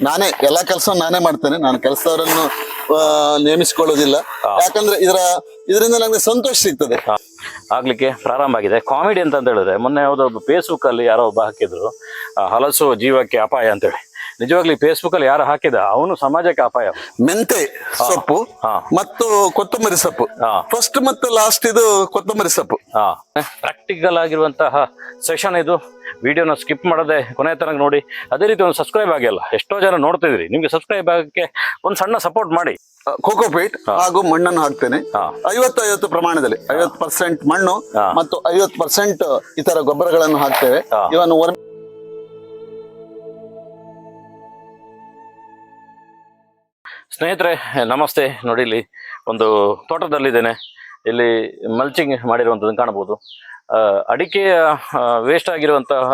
ನಾನೇ ಎಲ್ಲಾ ಕೆಲಸ ನಾನೇ ಮಾಡ್ತೇನೆ. ನಾನು ಕೆಲಸದವರನ್ನು ನೇಮಿಸಿಕೊಳ್ಳೋದಿಲ್ಲ. ಯಾಕಂದ್ರೆ ಇದರ ಇದರಿಂದ ನನಗೆ ಸಂತೋಷ ಸಿಗ್ತದೆ. ಆಗ್ಲಿಕ್ಕೆ ಪ್ರಾರಂಭ ಆಗಿದೆ. ಕಾಮಿಡಿ ಅಂತ ಅಂತ ಹೇಳಿದ್ರೆ ಮೊನ್ನೆ ಯಾವುದೋ ಫೇಸ್ಬುಕ್ ಅಲ್ಲಿ ಯಾರೋ ಒಬ್ಬ ಹಾಕಿದ್ರು. ಹಲಸು ಜೀವಕ್ಕೆ ಅಪಾಯ ಅಂತೇಳಿ. ನಿಜವಾಗ್ಲಿ ಫೇಸ್ಬುಕ್ ಅಲ್ಲಿ ಯಾರು ಹಾಕಿದ? ಅವನು ಸಮಾಜಕ್ಕೆ ಅಪಾಯ. ಮೆಂತೆ ಸೊಪ್ಪು ಹಾ. ಮತ್ತು ಕೊತ್ತಂಬರಿ ಸೊಪ್ಪು. ಫಸ್ಟ್ ಮತ್ತು ಲಾಸ್ಟ್ ಇದು ಕೊತ್ತಂಬರಿ ಸೊಪ್ಪು. ಹಾ. ಪ್ರಾಕ್ಟಿಕಲ್ ಆಗಿರುವಂತಹ ಸೆಷನ್ ಇದು. ವಿಡಿಯೋನ ಸ್ಕಿಪ್ ಮಾಡದೆ ಕೊನೆ ತನಕ ನೋಡಿ ಅದೇ ರೀತಿ ಒಂದು ಸಬ್ಸ್ಕ್ರೈಬ್ ಆಗಿಲ್ಲ ಎಷ್ಟೋ ಜನ ನೋಡ್ತಿದ್ರಿ ನಿಮ್ಗೆ ಸಬ್ಸ್ಕ್ರೈಬ್ ಆಗಕ್ಕೆ ಒಂದು ಸಣ್ಣ ಸಪೋರ್ಟ್ ಮಾಡಿ. ಕೋಕೋಪೀಟ್ ಹಾಗೂ ಮಣ್ಣನ್ನು ಹಾಕ್ತೇನೆ. ಐವತ್ತು ಐವತ್ತು ಪ್ರಮಾಣದಲ್ಲಿ ಐವತ್ತು ಪರ್ಸೆಂಟ್ ಮಣ್ಣು ಮತ್ತು ಐವತ್ತು ಪರ್ಸೆಂಟ್ ಇತರ ಗೊಬ್ಬರಗಳನ್ನು ಹಾಕ್ತೇವೆ. ಇವನ್ನು ಇವನು ಸ್ನೇಹಿತರೆ ನಮಸ್ತೆ. ನೋಡಿ ಇಲ್ಲಿ ಒಂದು ತೋಟದಲ್ಲಿದ್ದೇನೆ. ಇಲ್ಲಿ ಮಲ್ಚಿಂಗ್ ಮಾಡಿರುವಂಥದ್ದನ್ನು ಕಾಣಬಹುದು. ಅಡಿಕೆಯ ವೇಸ್ಟ್ ಆಗಿರುವಂತಹ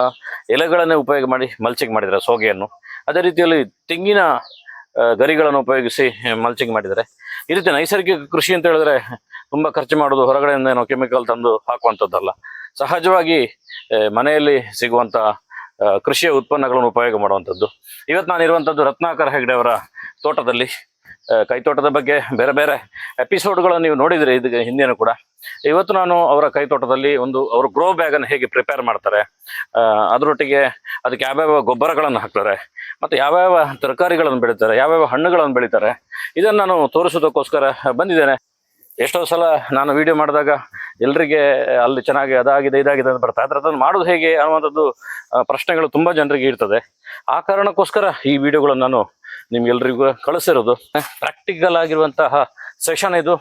ಎಲೆಗಳನ್ನೇ ಉಪಯೋಗ ಮಾಡಿ ಮಲ್ಚಿಂಗ್ ಮಾಡಿದರೆ ಸೋಗೆಯನ್ನು. ಅದೇ ರೀತಿಯಲ್ಲಿ ತೆಂಗಿನ ಗರಿಗಳನ್ನು ಉಪಯೋಗಿಸಿ ಮಲ್ಚಿಂಗ್ ಮಾಡಿದರೆ ಈ ರೀತಿ ನೈಸರ್ಗಿಕ ಕೃಷಿ ಅಂತ ಹೇಳಿದ್ರೆ ತುಂಬಾ ಖರ್ಚು ಮಾಡೋದು ಹೊರಗಡೆಯಿಂದ ಏನೋ ಕೆಮಿಕಲ್ ತಂದು ಹಾಕುವಂಥದ್ದಲ್ಲ ಸಹಜವಾಗಿ ಮನೆಯಲ್ಲಿ ಸಿಗುವಂತ ಆ, ಕೃಷಿಯ ಉತ್ಪನ್ನಗಳನ್ನು ಉಪಯೋಗ ಮಾಡುವಂಥದ್ದು ಇವತ್ತು ನಾನು ಇರುವಂಥದ್ದು ರತ್ನಾಕರ್ ಹೆಗ್ಡೆ ಅವರ ತೋಟದಲ್ಲಿ. ಕೈತೋಟದ ಬಗ್ಗೆ ಬೇರೆ ಬೇರೆ ಎಪಿಸೋಡ್ಗಳನ್ನು ನೀವು ನೋಡಿದ್ರಿ ಇದು ಹಿಂದಿನೂ ಕೂಡ. ಇವತ್ತು ನಾನು ಅವರ ಕೈತೋಟದಲ್ಲಿ ಒಂದು, ಅವರು ಗ್ರೋ ಬ್ಯಾಗ್ ಅನ್ನು ಹೇಗೆ ಪ್ರಿಪೇರ್ ಮಾಡ್ತಾರೆ ಅದರೊಟ್ಟಿಗೆ ಅದಕ್ಕೆ ಯಾವ್ಯಾವ ಗೊಬ್ಬರಗಳನ್ನು ಹಾಕ್ತಾರೆ, ಮತ್ತೆ ಯಾವ್ಯಾವ ತರಕಾರಿಗಳನ್ನು ಬೆಳೀತಾರೆ, ಯಾವ್ಯಾವ ಹಣ್ಣುಗಳನ್ನು ಬೆಳೀತಾರೆ, ಇದನ್ನು ನಾನು ತೋರಿಸೋದಕ್ಕೋಸ್ಕರ ಬಂದಿದ್ದೇನೆ. ಎಷ್ಟೋ ಸಲ ನಾನು ವಿಡಿಯೋ ಮಾಡಿದಾಗ ಎಲ್ರಿಗೆ ಅಲ್ಲಿ ಚೆನ್ನಾಗಿ ಅದಾಗಿದೆ, ಇದಾಗಿದೆ ಅಂತ ಬರ್ತಾ ಆದರೆ ಅದನ್ನು ಮಾಡೋದು ಹೇಗೆ ಅನ್ನುವಂಥದ್ದು ಪ್ರಶ್ನೆಗಳು ತುಂಬಾ ಜನರಿಗೆ ಇರ್ತದೆ. ಆ ಕಾರಣಕ್ಕೋಸ್ಕರ ಈ ವಿಡಿಯೋಗಳನ್ನು ನಾನು ನಿಮ್ಗೆಲ್ರಿಗೂ ಕಳಿಸಿರೋದು. ಪ್ರಾಕ್ಟಿಕಲ್ ಆಗಿರುವಂತಹ ಸೆಷನ್ ಇದು.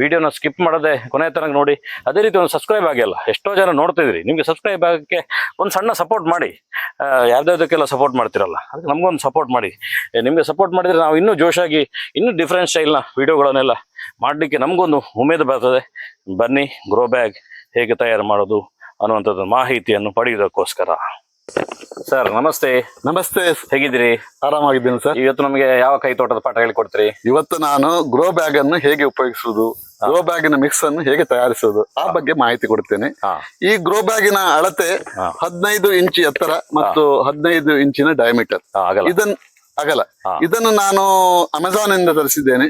ವಿಡಿಯೋನ ಸ್ಕಿಪ್ ಮಾಡದೆ ಕೊನೆ ತನಕ ನೋಡಿ, ಅದೇ ರೀತಿ ಒಂದು ಸಬ್ಸ್ಕ್ರೈಬ್ ಆಗಿಲ್ಲ. ಎಷ್ಟೋ ಜನ ನೋಡ್ತಿದ್ರಿ, ನಿಮಗೆ ಸಬ್ಸ್ಕ್ರೈಬ್ ಆಗಕ್ಕೆ ಒಂದು ಸಣ್ಣ ಸಪೋರ್ಟ್ ಮಾಡಿ. ಯಾವ್ದಾವ್ದಕ್ಕೆಲ್ಲ ಸಪೋರ್ಟ್ ಮಾಡ್ತಿರಲ್ಲ, ಅದಕ್ಕೆ ನಮಗೊಂದು ಸಪೋರ್ಟ್ ಮಾಡಿ. ನಿಮಗೆ ಸಪೋರ್ಟ್ ಮಾಡಿದ್ರೆ ನಾವು ಇನ್ನೂ ಜೋಶಾಗಿ, ಇನ್ನೂ ಡಿಫ್ರೆಂಟ್ ಸ್ಟೈಲ್ನ ವಿಡಿಯೋಗಳನ್ನೆಲ್ಲ ಮಾಡಲಿಕ್ಕೆ ನಮಗೊಂದು ಉಮೇದು ಬರ್ತದೆ. ಬನ್ನಿ ಗ್ರೋ ಬ್ಯಾಗ್ ಹೇಗೆ ತಯಾರು ಮಾಡೋದು ಅನ್ನುವಂಥದ್ದು ಮಾಹಿತಿಯನ್ನು ಪಡೆಯುವುದಕ್ಕೋಸ್ಕರ. ಸರ್ ನಮಸ್ತೆ. ನಮಸ್ತೆ. ಹೇಗಿದ್ರಿ ಆರಾಮಾಗಿದ್ದೀನಿ ಸರ್. ಇವತ್ತು ನಮಗೆ ಯಾವ ಕೈ ತೋಟದ ಪಾಠ ಹೇಳಿಕೊಡ್ತೀರಿ? ಇವತ್ತು ನಾನು ಗ್ರೋ ಬ್ಯಾಗ್ ಅನ್ನು ಹೇಗೆ ಉಪಯೋಗಿಸುವುದು ಗ್ರೋ ಬ್ಯಾಗಿನ ಮಿಕ್ಸ್ ಅನ್ನು ಹೇಗೆ ತಯಾರಿಸುವುದು ಆ ಬಗ್ಗೆ ಮಾಹಿತಿ ಕೊಡ್ತೇನೆ. ಈ ಗ್ರೋ ಬ್ಯಾಗಿನ ಅಳತೆ. ಹದಿನೈದು ಇಂಚ್ ಎತ್ತರ ಮತ್ತು ಹದಿನೈದು ಇಂಚಿನ ಡಯಾಮೀಟರ್ ಹಾ, ಆಗಲ್ಲ. ಅಗಲ ಇದನ್ನು ನಾನು ಅಮೆಜಾನ್ ಇಂದ ತರಿಸಿದ್ದೇನೆ.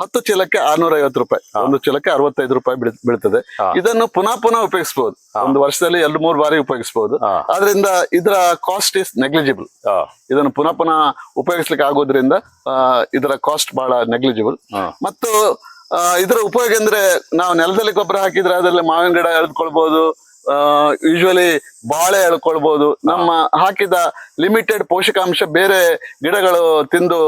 ಹತ್ತು ಚೀಲಕ್ಕೆ ಆರ್ನೂರ ಐವತ್ತು ರೂಪಾಯಿ ಒಂದು ಚೀಲಕ್ಕೆ ಅರವತ್ತೈದು ರೂಪಾಯಿ ಬೀಳ್- ಬೀಳ್ತದೆ. ಇದನ್ನು ಪುನಃ ಪುನಃ ಉಪಯೋಗಿಸಬಹುದು ಒಂದು ವರ್ಷದಲ್ಲಿ ಎರಡು ಮೂರು ಬಾರಿ ಉಪಯೋಗಿಸಬಹುದು. ಆದ್ರಿಂದ ಇದರ ಕಾಸ್ಟ್ ಇಸ್ ನೆಗ್ಲಿಜಿಬಲ್ ಇದನ್ನು ಪುನಃ ಪುನಃ ಉಪಯೋಗಿಸ್ಲಿಕ್ಕೆ ಆಗೋದ್ರಿಂದ ಇದರ ಕಾಸ್ಟ್ ಬಹಳ ನೆಗ್ಲಿಜಿಬಲ್ ಮತ್ತು ಇದರ ಉಪಯೋಗ ಅಂದ್ರೆ ನಾವು ನೆಲದಲ್ಲಿ ಗೊಬ್ಬರ ಹಾಕಿದ್ರೆ ಅದರಲ್ಲಿ ಮಾವಿನ ಗಿಡ ಎಳೆದುಕೊಳ್ಬಹುದು ಯೂಶುವಲಿ ಬಾಳೆ ಎಳ್ಕೊಳ್ಬಹುದು ನಮ್ಮ ಹಾಕಿದ ಲಿಮಿಟೆಡ್ ಪೋಷಕಾಂಶ ಬೇರೆ ಗಿಡಗಳು ತಿಂದು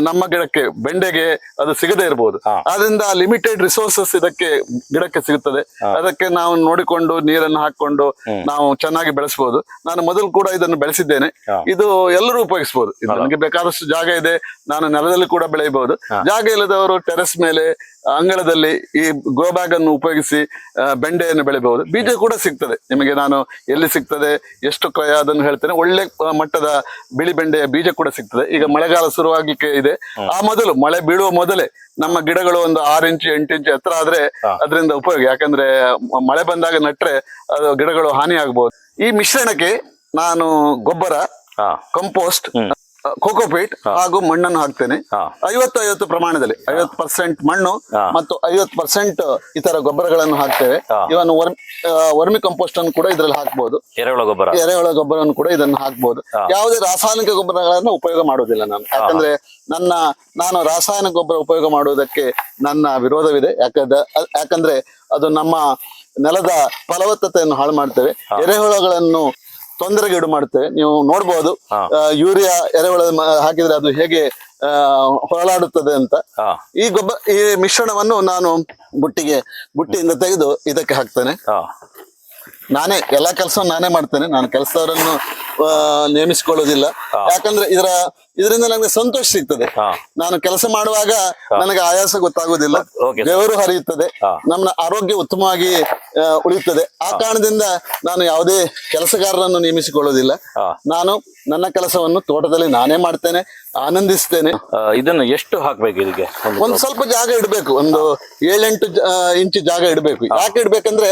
ನಮ್ಮ ಗಿಡಕ್ಕೆ ಬೆಂಡೆಗೆ ಅದು ಸಿಗದೇ ಇರಬಹುದು ಅದರಿಂದ ಆದ್ರಿಂದ ಲಿಮಿಟೆಡ್ ರಿಸೋರ್ಸಸ್ ಇದಕ್ಕೆ ಗಿಡಕ್ಕೆ ಸಿಗುತ್ತದೆ. ಅದಕ್ಕೆ ನಾವು ನೋಡಿಕೊಂಡು ನೀರನ್ನು ಹಾಕೊಂಡು ನಾವು ಚೆನ್ನಾಗಿ ಬೆಳೆಸಬಹುದು ನಾನು ಮೊದಲು ಕೂಡ ಇದನ್ನು ಬೆಳೆಸಿದ್ದೇನೆ. ಇದು ಎಲ್ಲರೂ ಉಪಯೋಗಿಸಬಹುದು ನನಗೆ ಬೇಕಾದಷ್ಟು ಜಾಗ ಇದೆ. ನಾನು ನೆಲದಲ್ಲಿ ಕೂಡ ಬೆಳೆಯಬಹುದು. ಜಾಗ ಇಲ್ಲದವರು ಟೆರೆಸ್ ಮೇಲೆ ಅಂಗಳದಲ್ಲಿ ಈ ಗೋ ಬ್ಯಾಗ್ ಅನ್ನು ಉಪಯೋಗಿಸಿ ಬೆಂಡೆಯನ್ನು ಬೆಳೆಯಬಹುದು ಬೀಜ ಕೂಡ ಸಿಗ್ತದೆ. ನಿಮಗೆ ನಾನು ಎಲ್ಲಿ ಸಿಗ್ತದೆ ಎಷ್ಟು ಕ್ರಯ ಅದನ್ನು ಹೇಳ್ತೇನೆ. ಒಳ್ಳೆ ಮಟ್ಟದ ಬಿಳಿ ಬೆಂಡೆಯ ಬೀಜ ಕೂಡ ಸಿಗ್ತದೆ. ಈಗ ಮಳೆಗಾಲ ಶುರುವಾಗಿಕ್ಕೆ ಇದೆ. ಆ ಮೊದಲು ಮಳೆ ಬೀಳುವ ಮೊದಲೇ ನಮ್ಮ ಗಿಡಗಳು ಒಂದು ಆರು ಇಂಚು ಎಂಟು ಇಂಚು ಎತ್ತರ ಆದ್ರೆ ಅದರಿಂದ ಉಪಯೋಗ. ಯಾಕಂದ್ರೆ ಮಳೆ ಬಂದಾಗ ನಟ್ರೆ ಅದು ಗಿಡಗಳು ಹಾನಿ ಆಗಬಹುದು ಈ ಮಿಶ್ರಣಕ್ಕೆ ನಾನು ಗೊಬ್ಬರ ಕಂಪೋಸ್ಟ್ ಕೋಕೋಪೀಟ್ ಹಾಗೂ ಮಣ್ಣನ್ನು ಹಾಕ್ತೇನೆ. ಐವತ್ತು ಐವತ್ತು ಪ್ರಮಾಣದಲ್ಲಿ ಐವತ್ತು ಪರ್ಸೆಂಟ್ ಮಣ್ಣು ಮತ್ತು ಐವತ್ತು ಪರ್ಸೆಂಟ್ ಇತರ ಗೊಬ್ಬರಗಳನ್ನು ಹಾಕ್ತೇವೆ. ಇವನ್ ವರ್ಮಿ ಕಂಪೋಸ್ಟ್ ಅನ್ನು ಕೂಡ ಇದರಲ್ಲಿ ಹಾಕ್ಬಹುದು ಎರೆಹುಳ ಗೊಬ್ಬರ. ಎರೆಹುಳ ಗೊಬ್ಬರವನ್ನು ಕೂಡ ಇದನ್ನು ಹಾಕ್ಬಹುದು. ಯಾವುದೇ ರಾಸಾಯನಿಕ ಗೊಬ್ಬರಗಳನ್ನು ಉಪಯೋಗ ಮಾಡುವುದಿಲ್ಲ ನಾನು. ಯಾಕಂದ್ರೆ ನನ್ನ ನಾನು ರಾಸಾಯನಿಕ ಗೊಬ್ಬರ ಉಪಯೋಗ ಮಾಡುವುದಕ್ಕೆ ನನ್ನ ವಿರೋಧವಿದೆ. ಯಾಕಂದ್ರೆ ಯಾಕಂದ್ರೆ ಅದು ನಮ್ಮ ನೆಲದ ಫಲವತ್ತತೆಯನ್ನು ಹಾಳು ಮಾಡ್ತೇವೆ. ಎರೆಹುಳಗಳನ್ನು ತೊಂದರೆಗೀಡು ಮಾಡುತ್ತೆ. ನೀವು ನೋಡ್ಬೋದು. ಯೂರಿಯಾ ಎರೆಹುಳ ಹಾಕಿದ್ರೆ ಅದು ಹೇಗೆ ಆ, ಹೊರಳಾಡುತ್ತದೆ ಅಂತ. ಈ ಗೊಬ್ಬರ ಈ ಮಿಶ್ರಣವನ್ನು ನಾನು ಬುಟ್ಟಿಗೆ ಬುಟ್ಟಿಯಿಂದ ತೆಗೆದು ಇದಕ್ಕೆ ಹಾಕ್ತೇನೆ. ನಾನೇ ಎಲ್ಲಾ ಕೆಲಸ ನಾನೇ ಮಾಡ್ತೇನೆ. ನಾನು ಕೆಲಸದವರನ್ನು ನೇಮಿಸಿಕೊಳ್ಳೋದಿಲ್ಲ. ಯಾಕಂದ್ರೆ ಇದರ ಇದರಿಂದ ನನಗೆ ಸಂತೋಷ ಸಿಗ್ತದೆ. ನಾನು ಕೆಲಸ ಮಾಡುವಾಗ ನನಗೆ ಆಯಾಸ ಗೊತ್ತಾಗುವುದಿಲ್ಲ. ಬೆವರು ಹರಿಯುತ್ತದೆ. ನಮ್ಮ ಆರೋಗ್ಯ ಉತ್ತಮವಾಗಿ ಉಳಿಯುತ್ತದೆ. ಆ ಕಾರಣದಿಂದ ನಾನು ಯಾವುದೇ ಕೆಲಸಗಾರರನ್ನು ನೇಮಿಸಿಕೊಳ್ಳುವುದಿಲ್ಲ ನಾನು ನನ್ನ ಕೆಲಸವನ್ನು ತೋಟದಲ್ಲಿ ನಾನೇ ಮಾಡ್ತೇನೆ ಆನಂದಿಸ್ತೇನೆ. ಇದನ್ನು ಎಷ್ಟು ಹಾಕ್ಬೇಕು ಇದಕ್ಕೆ ಒಂದು ಒಂದು ಸ್ವಲ್ಪ ಜಾಗ ಇಡಬೇಕು. ಒಂದು ಏಳೆಂಟು ಇಂಚು ಜಾಗ ಇಡಬೇಕು. ಯಾಕೆ ಇಡ್ಬೇಕಂದ್ರೆ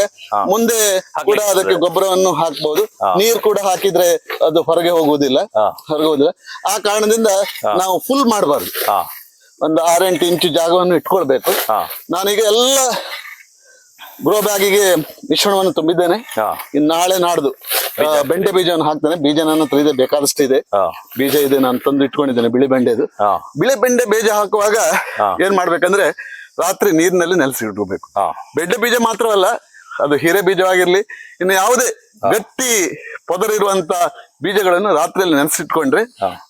ಮುಂದೆ ಕೂಡ ಅದಕ್ಕೆ ಗೊಬ್ಬರವನ್ನು ಹಾಕ್ಬಹುದು ನೀರು ಕೂಡ ಹಾಕಿದ್ರೆ ಅದು ಹೊರಗೆ ಹೋಗುವುದಿಲ್ಲ. ಹೊರಗೆ ಹೋಗುದಿಲ್ಲ ಆ ಕಾರಣದಿಂದ ಕಾರಣದಿಂದ ನಾವು ಫುಲ್ ಮಾಡಬಾರ್ದು. ಒಂದು ಆರೆಂಟು ಇಂಚು ಜಾಗವನ್ನು ಇಟ್ಕೊಳ್ಬೇಕು. ನಾನೀಗ ಎಲ್ಲ ಗ್ರೋ ಬ್ಯಾಗಿಗೆ ಮಿಶ್ರಣವನ್ನು ತುಂಬಿದ್ದೇನೆ. ಇನ್ನು ನಾಳೆ ನಾಡ್ದು ಬೆಂಡೆ ಬೀಜವನ್ನು ಹಾಕ್ತೇನೆ. ಬೀಜ ನನ್ನ ಹತ್ರ ಇದೆ ಬೇಕಾದಷ್ಟು ಇದೆ ಬೀಜ ಇದೆ ನಾನು ತಂದು ಇಟ್ಕೊಂಡಿದ್ದೇನೆ ಬಿಳಿ ಬೆಂಡೆದು. ಬಿಳಿ ಬೆಂಡೆ ಬೀಜ ಹಾಕುವಾಗ. ಏನ್ ಮಾಡ್ಬೇಕಂದ್ರೆ ರಾತ್ರಿ ನೀರಿನಲ್ಲಿ ನೆಲೆಸಿ ಇಟ್ಕೋಬೇಕು ಹಾ. ಬೆಂಡೆ ಬೀಜ ಮಾತ್ರವಲ್ಲ ಅದು ಹಿರೆ ಬೀಜವಾಗಿರ್ಲಿ ಇನ್ನು ಯಾವುದೇ ಗಟ್ಟಿ ಪದರಿರುವಂತ ಬೀಜಗಳನ್ನು ರಾತ್ರಿಯಲ್ಲಿ ನೆನೆಸಿಟ್ಕೊಂಡ್ರೆ.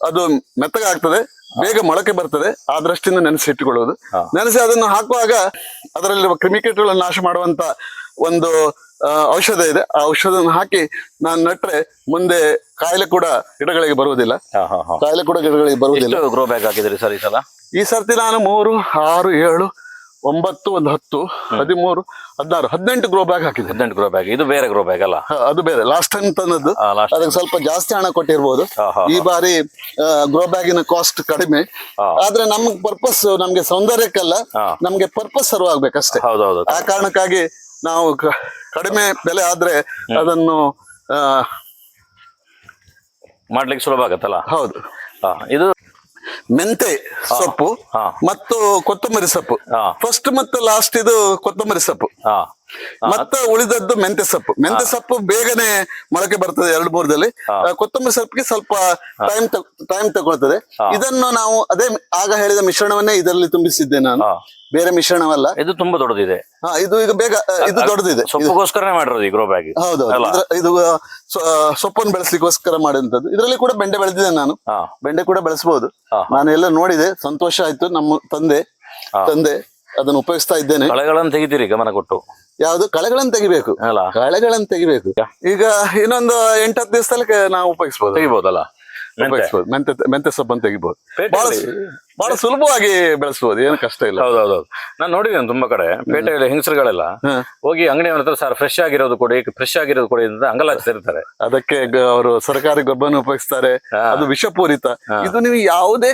ಅದು ಮೆತ್ತಗಾಗ್ತದೆ ಬೇಗ ಮೊಳಕೆ ಬರ್ತದೆ ಆ ದೃಷ್ಟಿಯಿಂದ ನೆನೆಸಿ ಇಟ್ಟುಕೊಳ್ಳುವುದು ನೆನೆಸಿ ಅದನ್ನು ಹಾಕುವಾಗ ಅದರಲ್ಲಿರುವ ಕ್ರಿಮಿಕೀಟಗಳನ್ನು ನಾಶ ಮಾಡುವಂತ ಒಂದು ಔಷಧ ಇದೆ. ಆ ಔಷಧವನ್ನು ಹಾಕಿ ನಾನು ನಟ್ರೆ ಮುಂದೆ ಕಾಯಿಲೆ ಕೂಡ ಗಿಡಗಳಿಗೆ ಬರುವುದಿಲ್ಲ. ಕಾಯಿಲೆ ಕೂಡ ಗಿಡಗಳಿಗೆ ಬರುವುದಿಲ್ಲ. ಗ್ರೋ ಬ್ಯಾಗ್ ಹಾಕಿದ್ರಿ ಸರ್ ಈ ಸಲ? ಈ ಸರ್ತಿ ನಾನು ಮೂರು ಆರು ಏಳು ಒಂಬತ್ತು ಒಂದು ಹತ್ತು ಹದಿಮೂರು ಹದಿನಾರು ಹದಿನೆಂಟು ಗ್ರೋ ಬ್ಯಾಗ್ ಹಾಕಿದೆ ಹದಿನೆಂಟು ಗ್ರೋ ಬ್ಯಾಗ್ ಇದು ಬೇರೆ ಗ್ರೋ ಬ್ಯಾಗ್ ಅಲ್ಲ? ಅದು ಬೇರೆ. ಲಾಸ್ಟ್ ಟೈಮ್ ತಂದದ್ದು. ಅದಕ್ಕೆ ಸ್ವಲ್ಪ ಜಾಸ್ತಿ ಹಣ ಕೊಟ್ಟಿರ್ಬೋದು. ಈ ಬಾರಿ ಗ್ರೋ ಬ್ಯಾಗಿನ ಕಾಸ್ಟ್ ಕಡಿಮೆ. ಆದ್ರೆ ನಮ್ಗೆ ಪರ್ಪಸ್ ನಮ್ಗೆ ಸೌಂದರ್ಯಕ್ಕಲ್ಲ. ನಮ್ಗೆ ಪರ್ಪಸ್ ಸರ್ವ್ ಆಗ್ಬೇಕಷ್ಟೇ. ಹೌದೌದು. ಆ ಕಾರಣಕ್ಕಾಗಿ ನಾವು ಕಡಿಮೆ ಬೆಲೆ ಆದ್ರೆ ಅದನ್ನು ಮಾಡ್ಲಿಕ್ಕೆ ಸುಲಭ ಆಗತ್ತಲ್ಲ? ಹೌದು. ಇದು ಮೆಂತೆ ಸೊಪ್ಪು ಹಾ. ಮತ್ತು ಕೊತ್ತಂಬರಿ ಸೊಪ್ಪು. ಫಸ್ಟ್ ಮತ್ತು ಲಾಸ್ಟ್ ಇದು ಕೊತ್ತಂಬರಿ ಸೊಪ್ಪು. ಹಾ. ಮತ್ತೆ ಉಳಿದದ್ದು ಮೆಂತೆ ಸೊಪ್ಪು. ಮೆಂತೆ ಸೊಪ್ಪು ಬೇಗನೆ ಮೊಳಕೆ ಬರ್ತದೆ ಎರಡು ಮೂರದಲ್ಲಿ. ಕೊತ್ತಂಬರಿ ಸೊಪ್ಪಿಗೆ ಸ್ವಲ್ಪ ಟೈಮ್ ಟೈಮ್ ತಗೊಳ್ತದೆ. ಇದನ್ನು ನಾವು ಅದೇ ಆಗ ಹೇಳಿದ ಮಿಶ್ರಣವನ್ನೇ ಇದರಲ್ಲಿ ತುಂಬಿಸಿದ್ದೆ ನಾನು. ಬೇರೆ ಮಿಶ್ರಣವಲ್ಲ. ಇದು ತುಂಬಾ ದೊಡ್ಡದಿದೆ. ಹಾ, ಇದು ಈಗ ಬೇಗ ಇದು ದೊಡ್ಡದಿದೆ. ಸೊಪ್ಪುಗೋಸ್ಕರನೇ ಮಾಡಿರೋದು ಗ್ರೋ ಬ್ಯಾಗ್ ಹೌದು ಇದು ಸೊಪ್ಪನ್ನು ಬೆಳೆಸಲಿಕ್ಕೋಸ್ಕರ ಮಾಡಿದಂಥದ್ದು. ಇದರಲ್ಲಿ ಕೂಡ ಬೆಂಡೆ ಬೆಳೆದಿದೆ ನಾನು. ಬೆಂಡೆ ಕೂಡ ಬೆಳೆಸಬಹುದು. ನಾನು ಎಲ್ಲ ನೋಡಿದೆ. ಸಂತೋಷ ಆಯ್ತು. ನಮ್ಮ ತಂದೆ ತಂದೆ ಅದನ್ನು ಉಪಯೋಗಿಸ್ತಾ ಇದ್ದೇನೆ. ಕಳೆಗಳನ್ನು ತೆಗಿತೀರಿ ಗಮನ ಕೊಟ್ಟು. ಯಾವುದು? ಕಳೆಗಳನ್ನು ತೆಗಿಬೇಕು. ಅಲ್ಲ. ಕಳೆಗಳನ್ನು ತೆಗಿಬೇಕು. ಈಗ? ಇನ್ನೊಂದು ಎಂಟತ್ತು ದಿವಸದಲ್ಲಿ ನಾವು ಉಪಯೋಗಿಸ್ಬೋದು. ತೆಗಿಬಹುದಲ್ಲ ಮೆಂತೆ. ಮೆಂತೆ ಸೊಪ್ಪನ್ನು ತೆಗಿಬಹುದು ಬಹಳ ಸುಲಭವಾಗಿ ಬೆಳೆಸಬಹುದು ಏನು ಕಷ್ಟ ಇಲ್ಲ. ಹೌದೌದು ನಾನು ನೋಡಿದ್ದೇನೆ ತುಂಬಾ ಕಡೆ ಪೇಟೆಯಲ್ಲಿ ಹೆಂಗಸರುಗಳೆಲ್ಲ ಹೋಗಿ ಅಂಗಡಿ ಹತ್ರ ಸರ್ ಫ್ರೆಶ್ ಆಗಿರೋದು ಕೊಡಿ ಫ್ರೆಶ್ ಆಗಿರೋದು ಕೊಡಿ ಅಂತ ಅಂಗಲಾಚಿರ್ತಾರೆ ಅದಕ್ಕೆ ಅವರು ಸರ್ಕಾರಿ ಗೊಬ್ಬರನ ಉಪಯೋಗಿಸ್ತಾರೆ ಅದು ವಿಷಪೂರಿತ. ಇದು ನೀವು ಯಾವುದೇ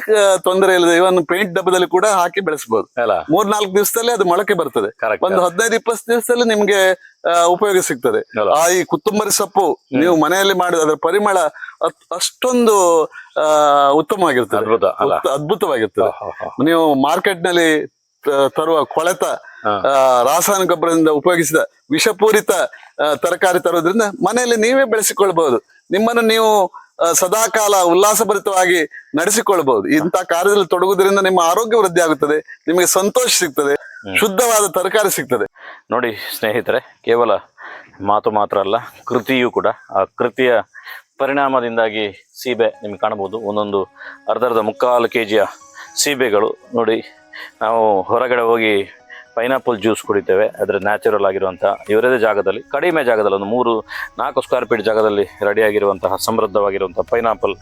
ತೊಂದರೆ ಇಲ್ಲದೆ ಇವನ್ ಪೇಂಟ್ ಡಬ್ಬದಲ್ಲಿ ಕೂಡ ಹಾಕಿ ಬೆಳೆಸಬಹುದು ಅಲ್ಲ. ಮೂರ್ ನಾಲ್ಕು ದಿವಸದಲ್ಲಿ ಅದು ಮೊಳಕೆ ಬರ್ತದೆ. ಒಂದು ಹದಿನೈದು ಇಪ್ಪತ್ತು ದಿವಸದಲ್ಲಿ ನಿಮ್ಗೆ ಉಪಯೋಗ ಸಿಗ್ತದೆ. ಆ ಈ ಕುತ್ತುಂಬರಿ ಸೊಪ್ಪು ನೀವು ಮನೆಯಲ್ಲಿ ಮಾಡಿದ ಅದರ ಪರಿಮಳ ಅಷ್ಟೊಂದು ಉತ್ತಮವಾಗಿರ್ತದೆ. ಅದ್ಭುತವಾಗಿರ್ತದೆ. ಹ. ನೀವು ಮಾರ್ಕೆಟ್ನಲ್ಲಿ ತರುವ ಕೊಳೆತ. ರಾಸಾಯನಿಕ ಗೊಬ್ಬರದಿಂದ ಉಪಯೋಗಿಸಿದ ವಿಷಪೂರಿತ ತರಕಾರಿ ತರೋದ್ರಿಂದ ಮನೆಯಲ್ಲಿ ನೀವೇ ಬೆಳೆಸಿಕೊಳ್ಬಹುದು. ನಿಮ್ಮನ್ನು ನೀವು ಸದಾಕಾಲ ಉಲ್ಲಾಸಭರಿತವಾಗಿ ನಡೆಸಿಕೊಳ್ಬಹುದು. ಇಂತಹ ಕಾರ್ಯದಲ್ಲಿ ತೊಡಗುವುದರಿಂದ ನಿಮ್ಮ ಆರೋಗ್ಯ ವೃದ್ಧಿ ಆಗುತ್ತದೆ ನಿಮಗೆ ಸಂತೋಷ ಸಿಗ್ತದೆ ಶುದ್ಧವಾದ ತರಕಾರಿ ಸಿಗ್ತದೆ. ನೋಡಿ ಸ್ನೇಹಿತರೆ ಕೇವಲ ಮಾತು ಮಾತ್ರ ಅಲ್ಲ ಕೃತಿಯೂ ಕೂಡ ಆ ಕೃತಿಯ ಪರಿಣಾಮದಿಂದಾಗಿ ಸೀಬೆ ನಿಮ್ಗೆ ಕಾಣಬಹುದು. ಒಂದೊಂದು ಅರ್ಧ ಅರ್ಧ ಮುಕ್ಕಾಲು ಕೆ ಜಿಯ ಸೀಬೆಗಳು ನೋಡಿ, ನಾವು ಹೊರಗಡೆ ಹೋಗಿ ಪೈನಾಪಲ್ ಜ್ಯೂಸ್ ಕುಡಿತೇವೆ. ಅದರ ನ್ಯಾಚುರಲ್ ಆಗಿರುವಂಥ ಇವರದೇ ಜಾಗದಲ್ಲಿ, ಕಡಿಮೆ ಜಾಗದಲ್ಲಿ ಒಂದು ಮೂರು, ನಾಲ್ಕು ಸ್ಕ್ವೇರ್ ಫೀಟ್ ಜಾಗದಲ್ಲಿ ರೆಡಿಯಾಗಿರುವಂತಹ ಸಮೃದ್ಧವಾಗಿರುವಂಥ ಪೈನಾಪಲ್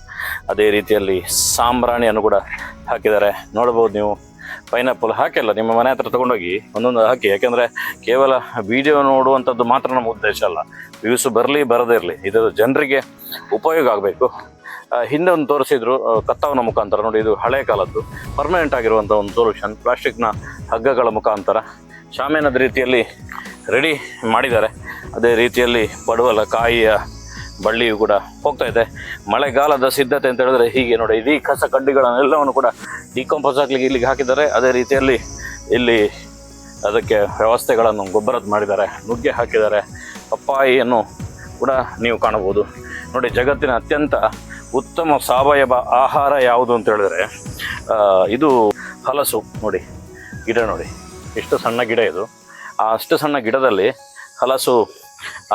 ಅದೇ ರೀತಿಯಲ್ಲಿ ಸಾಂಬ್ರಾಣಿಯನ್ನು ಕೂಡ ಹಾಕಿದ್ದಾರೆ. ನೋಡ್ಬೋದು ನೀವು ಪೈನಾಪಲ್ ಹಾಕಿಲ್ಲ, ನಿಮ್ಮ ಮನೆ ಹತ್ರ ತಗೊಂಡೋಗಿ ಒಂದೊಂದು ಹಾಕಿ. ಯಾಕೆಂದರೆ ಕೇವಲ ವಿಡಿಯೋ ನೋಡುವಂಥದ್ದು ಮಾತ್ರ ನಮ್ಮ ಉದ್ದೇಶ ಅಲ್ಲ. ವ್ಯೂಸ್ ಬರಲಿ ಬರದೇ ಇರಲಿ. ಇದು ಜನರಿಗೆ ಉಪಯೋಗ ಆಗಬೇಕು. ಹಿಂದೆ ಒಂದು ತೋರಿಸಿದ್ರು ಕತ್ತವನ ಮುಖಾಂತರ. ನೋಡಿ, ಇದು ಹಳೆ ಕಾಲದ್ದು. ಪರ್ಮನೆಂಟ್ ಆಗಿರುವಂಥ ಒಂದು ಸೊಲ್ಯೂಷನ್ ಪ್ಲಾಸ್ಟಿಕ್ನ ಹಗ್ಗಗಳ ಮುಖಾಂತರ. ಶಾಮೇನದ ರೀತಿಯಲ್ಲಿ ರೆಡಿ ಮಾಡಿದ್ದಾರೆ. ಅದೇ ರೀತಿಯಲ್ಲಿ ಪಡುವಲ, ಕಾಯಿಯ ಬಳ್ಳಿಯು ಕೂಡ ಹೋಗ್ತಾ ಇದೆ. ಮಳೆಗಾಲದ ಸಿದ್ಧತೆ ಅಂತ ಹೇಳಿದ್ರೆ ಹೀಗೆ ನೋಡಿ, ಇಡೀ ಕಸ ಕಡ್ಡಿಗಳನ್ನೆಲ್ಲವನ್ನು ಕೂಡ ಡಿಕಂಪೋಸ್ ಆಗ್ಲಿಕ್ಕೆ ಇಲ್ಲಿಗೆ ಹಾಕಿದ್ದಾರೆ. ಅದೇ ರೀತಿಯಲ್ಲಿ ಇಲ್ಲಿ ಅದಕ್ಕೆ ವ್ಯವಸ್ಥೆಗಳನ್ನು ಗೊಬ್ಬರದ ಮಾಡಿದ್ದಾರೆ. ನುಗ್ಗೆ ಹಾಕಿದ್ದಾರೆ. ಪಪ್ಪಾಯಿಯನ್ನು ಕೂಡ ನೀವು ಕಾಣಬಹುದು. ನೋಡಿ, ಜಗತ್ತಿನ ಅತ್ಯಂತ ಉತ್ತಮ ಸಾವಯವ ಆಹಾರ ಯಾವುದು ಅಂತ ಹೇಳಿದ್ರೆ ಇದು ಹಲಸು ನೋಡಿ, ಗಿಡ ನೋಡಿ, ಎಷ್ಟು ಸಣ್ಣ ಗಿಡ ಇದು. ಆ, ಅಷ್ಟು ಸಣ್ಣ ಗಿಡದಲ್ಲಿ ಹಲಸು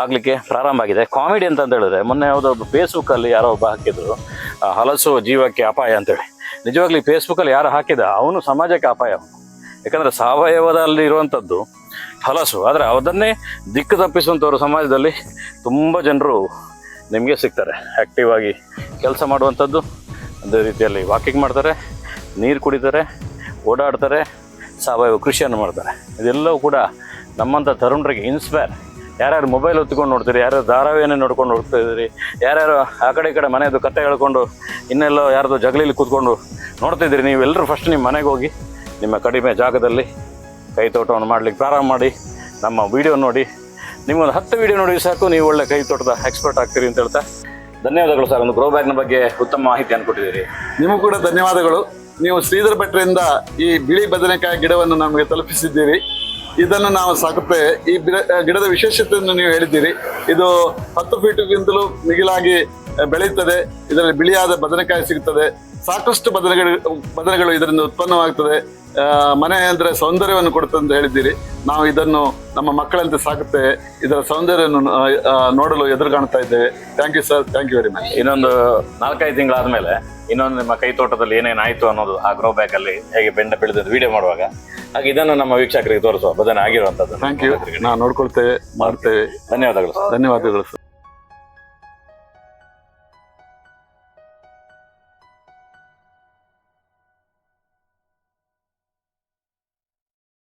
ಆಗಲಿಕ್ಕೆ ಪ್ರಾರಂಭ ಆಗಿದೆ. ಕಾಮಿಡಿ ಅಂತ ಹೇಳಿದ್ರೆ, ಮೊನ್ನೆ ಯಾವುದೋ ಫೇಸ್ಬುಕ್ಕಲ್ಲಿ ಯಾರೋ ಒಬ್ಬ ಹಾಕಿದ್ರು ಹಲಸು ಜೀವಕ್ಕೆ ಅಪಾಯ ಅಂತೇಳಿ ನಿಜವಾಗ್ಲಿ ಫೇಸ್ಬುಕ್ಕಲ್ಲಿ ಯಾರು ಹಾಕಿದ, ಅವನು ಸಮಾಜಕ್ಕೆ ಅಪಾಯ ಅವನು. ಯಾಕಂದರೆ ಸಾವಯವದಲ್ಲಿ ಇರುವಂಥದ್ದು ಹಲಸು. ಆದರೆ ಅದನ್ನೇ ದಿಕ್ಕು ತಪ್ಪಿಸುವಂಥವ್ರು ಸಮಾಜದಲ್ಲಿ ತುಂಬ ಜನರು ನಿಮಗೆ ಸಿಗ್ತಾರೆ. ಆ್ಯಕ್ಟಿವ್ ಆಗಿ ಕೆಲಸ ಮಾಡುವಂಥದ್ದು ಅದೇ ರೀತಿಯಲ್ಲಿ ವಾಕಿಂಗ್ ಮಾಡ್ತಾರೆ, ನೀರು ಕುಡಿತಾರೆ, ಓಡಾಡ್ತಾರೆ, ಸಾವಯವ ಕೃಷಿಯನ್ನು ಮಾಡ್ತಾರೆ. ಇದೆಲ್ಲವೂ ಕೂಡ ನಮ್ಮಂಥ ತರುಣರಿಗೆ ಇನ್ಸ್ಪೈರ್ ಯಾರ್ಯಾರು ಮೊಬೈಲ್ ಹೊತ್ಕೊಂಡು ನೋಡ್ತೀರಿ, ಯಾರ್ಯಾರು ಧಾರಾವಿಯನ್ನೇ ನೋಡ್ಕೊಂಡು ಹೋಗ್ತಾ ಇದ್ದೀರಿ, ಯಾರ್ಯಾರು ಆ ಕಡೆ ಈ ಕಡೆ ಮನೆಯದು ಕತೆ ಹೇಳ್ಕೊಂಡು, ಇನ್ನೆಲ್ಲೋ ಯಾರ್ದೋ ಜಗಲೀಲಿ ಕೂತ್ಕೊಂಡು ನೋಡ್ತಿದ್ದೀರಿ ನೀವೆಲ್ಲರೂ ಫಸ್ಟ್ ನಿಮ್ಮ ಮನೆಗೆ ಹೋಗಿ ನಿಮ್ಮ ಕಡಿಮೆ ಜಾಗದಲ್ಲಿ ಕೈ ತೋಟವನ್ನು ಮಾಡ್ಲಿಕ್ಕೆ ಪ್ರಾರಂಭ ಮಾಡಿ, ನಮ್ಮ ವಿಡಿಯೋ ನೋಡಿ ನಿಮ್ಮೊಂದು ಹತ್ತು ವಿಡಿಯೋ ನೋಡಿ ಸಾಕು ನೀವು ಒಳ್ಳೆ ಕೈ ತೋಟದ ಎಕ್ಸ್ಪರ್ಟ್ ಆಗ್ತೀರಿ ಅಂತ ಹೇಳ್ತಾ. ಧನ್ಯವಾದಗಳು ಸರ್ ಒಂದು ಗ್ರೋ ಬ್ಯಾಗ್ನ ಬಗ್ಗೆ ಉತ್ತಮ ಮಾಹಿತಿಯನ್ನು ಕೊಟ್ಟಿದ್ದೀರಿ ನಿಮಗೂ ಕೂಡ ಧನ್ಯವಾದಗಳು. ನೀವು ಶ್ರೀಧರ ಭಟ್ರಿಂದ ಈ ಬಿಳಿ ಬದನೆಕಾಯಿ ಗಿಡವನ್ನು ನಮಗೆ ತಲುಪಿಸಿದ್ದೀರಿ. ಇದನ್ನು ನಾವು ಸಾಕುತ್ತೇವೆ ಈ ಗಿಡದ ವಿಶೇಷತೆಯನ್ನು ನೀವು ಹೇಳಿದ್ದೀರಿ. ಇದು ಹತ್ತು ಫೀಟ್ಗಿಂತಲೂ ಮಿಗಿಲಾಗಿ ಬೆಳೆಯುತ್ತದೆ. ಇದರಲ್ಲಿ ಬಿಳಿಯಾದ ಬದನೆಕಾಯಿ ಸಿಗುತ್ತದೆ ಸಾಕಷ್ಟು ಬದನೆಗಳು ಬದನೆಗಳು ಇದರಿಂದ ಉತ್ಪನ್ನವಾಗ್ತದೆ. ಆ, ಮನೆ ಅಂದರೆ ಸೌಂದರ್ಯವನ್ನು ಕೊಡುತ್ತೆ ಅಂತ ಹೇಳಿದ್ದೀರಿ. ನಾವು ಇದನ್ನು ನಮ್ಮ ಮಕ್ಕಳಂತೆ ಸಾಕುತ್ತೆ. ಇದರ ಸೌಂದರ್ಯವನ್ನು ನೋಡಲು ಎದುರು ಕಾಣ್ತಾ ಇದ್ದೇವೆ thank you sir thank you very much ಇನ್ನೊಂದು ನಾಲ್ಕೈದು ತಿಂಗಳಾದ್ಮೇಲೆ ಇನ್ನೊಂದು ನಿಮ್ಮ ಕೈ ತೋಟದಲ್ಲಿ ಏನೇನಾಯ್ತು ಅನ್ನೋದು ಆ ಗ್ರೋ ಬ್ಯಾಗ್ ಅಲ್ಲಿ ಹೇಗೆ ಬೆಂಡ ಬೆಳೆದ ವಿಡಿಯೋ ಮಾಡುವಾಗ ಹಾಗೆ ಇದನ್ನು ನಮ್ಮ ವೀಕ್ಷಕರಿಗೆ ತೋರಿಸುವ ಬದನೆ ಆಗಿರುವಂತದ್ದು ಥ್ಯಾಂಕ್ ಯು ನಾವು ನೋಡ್ಕೊಳ್ತೇವೆ ಮಾಡ್ತೇವೆ ಧನ್ಯವಾದಗಳು ಧನ್ಯವಾದಗಳು ಸರ್